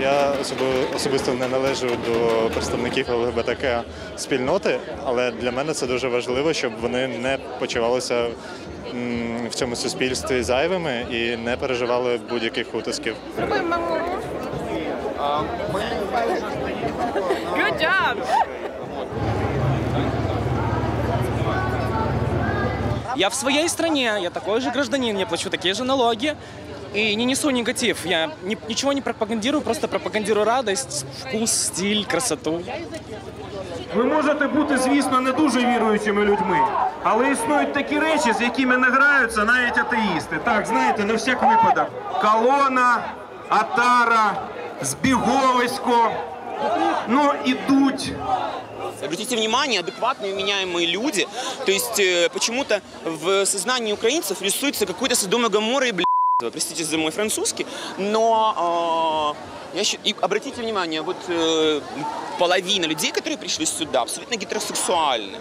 Я особисто не належу до представників ЛГБТК спільноти, але для мене це дуже важливо, щоб вони не почувалися в цьому суспільстві зайвими і не переживали будь-яких утисків. Good job! Я в своей стране, я такой же гражданин, я плачу такие же налоги и не несу негатив. Я ни- ничего не пропагандирую, просто пропагандирую радость, вкус, стиль, красоту. Ви можете бути, звісно, не дуже віруючими людьми, але існують такі речі, з якими не граються навіть атеїсти. Так, знаєте, на всяк випадок. Колона, Атара, Збіговисько. Ну, ідуть. Обратите внимание, адекватные, меняемые люди. То есть э, почему-то в сознании украинцев рисуется какой-то Содом и Гоморра и блядство. Простите за мой французский, но э, я щи- и обратите внимание, вот э, половина людей, которые пришли сюда, абсолютно гетеросексуальны.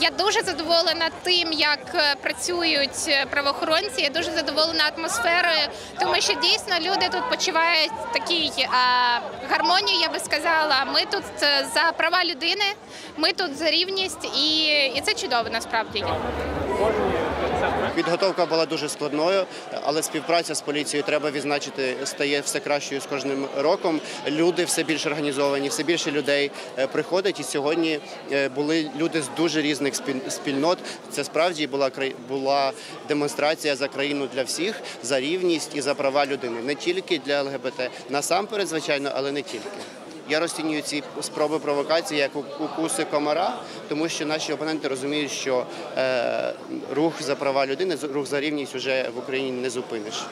Я дуже задоволена тим, як е, працюють е, правоохоронці. Я дуже задоволена атмосферою, тому що дійсно люди тут почувають такий а, гармонію. Я би сказала. Ми тут е, за права людини, ми тут за рівність, і, і це чудово насправді. Підготовка була дуже складною, але співпраця з поліцією треба відзначити стає все кращою з кожним роком. Люди все більш організовані, все більше людей е, приходить. І сьогодні е, були люди з дуже різних спільнот. Це справді була була демонстрація за країну для всіх, за рівність і за права людини, не тільки для ЛГБТ, насамперед, звичайно, але не тільки. Я розцінюю ці спроби провокації як укуси комара, тому що наші опоненти розуміють, що е, рух за права людини, рух за рівність вже в Україні не зупиниш.